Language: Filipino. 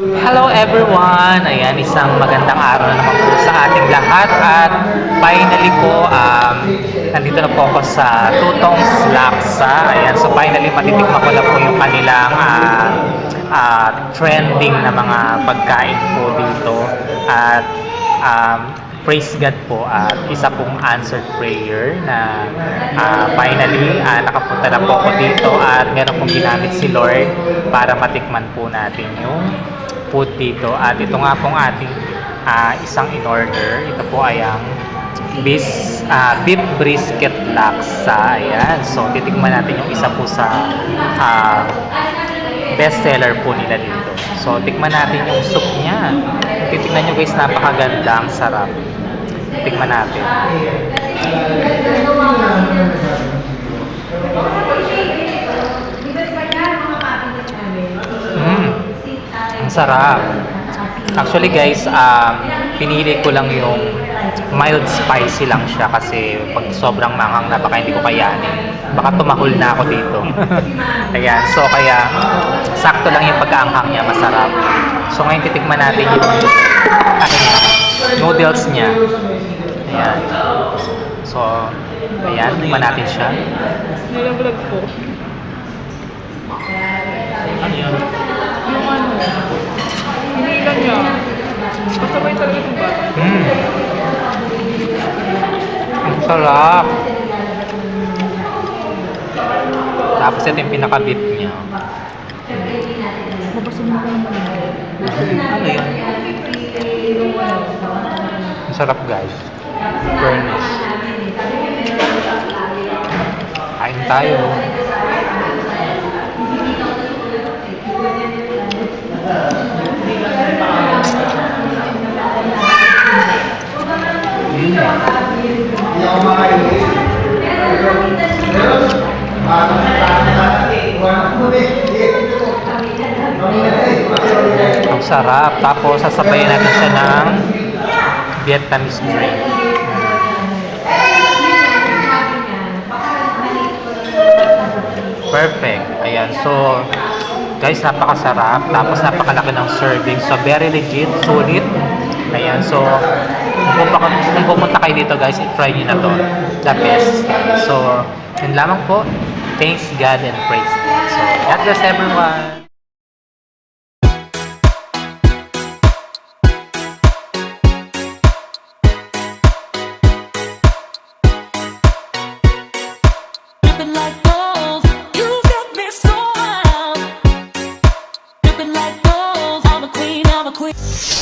Hello everyone! Ayan, isang magandang araw na naman po sa ating lahat at finally po, um, nandito na po ako sa Tutong's Laksa. Ayan, so finally matitikman ko na po yung kanilang ah, ah, trending na mga pagkain po dito. At um, praise God po at isa pong answered prayer na ah, finally ah, nakapunta na po ako dito at meron pong ginamit si Lord para matikman po natin yung food dito. At ito nga pong ating ah, isang in order ito po ay ang bis, ah, beef brisket laksa. Ayan. So titikman natin yung isa po sa ah, best seller po nila dito. So tikman natin yung soup niya. Titignan nyo guys napakaganda ang sarap tikman natin. Mm, ang sarap. Actually guys, um, pinili ko lang yung mild spicy lang siya kasi pag sobrang manghang na baka hindi ko kayanin. Baka tumahol na ako dito. Ayan, so kaya sakto lang yung pagkaanghang niya, masarap. So ngayon titikman natin yung niya, noodles niya. Ayan. So, ayan, tikman natin siya. Nilaglag ko. Ano yun? Yung ano, hinilan niya. Kasabay talaga yung bata. Mm. Ang sarap. Tapos ito yung pinaka-beef niya. Mabasag mo pa naman. Ano yun? Ang sarap guys. Furnace. Kain tayo. Ang sarap. Tapos sasabayan natin siya ng Vietnamese drink. Perfect. Ayan. So, guys, napakasarap. Tapos napakalaki ng serving. So, very legit. Sulit. Ayan. So, kung, kung pumunta kayo dito, guys, try nyo na to. The best. So, yun lamang po. Thanks God and praise God. So, God bless everyone. Queen.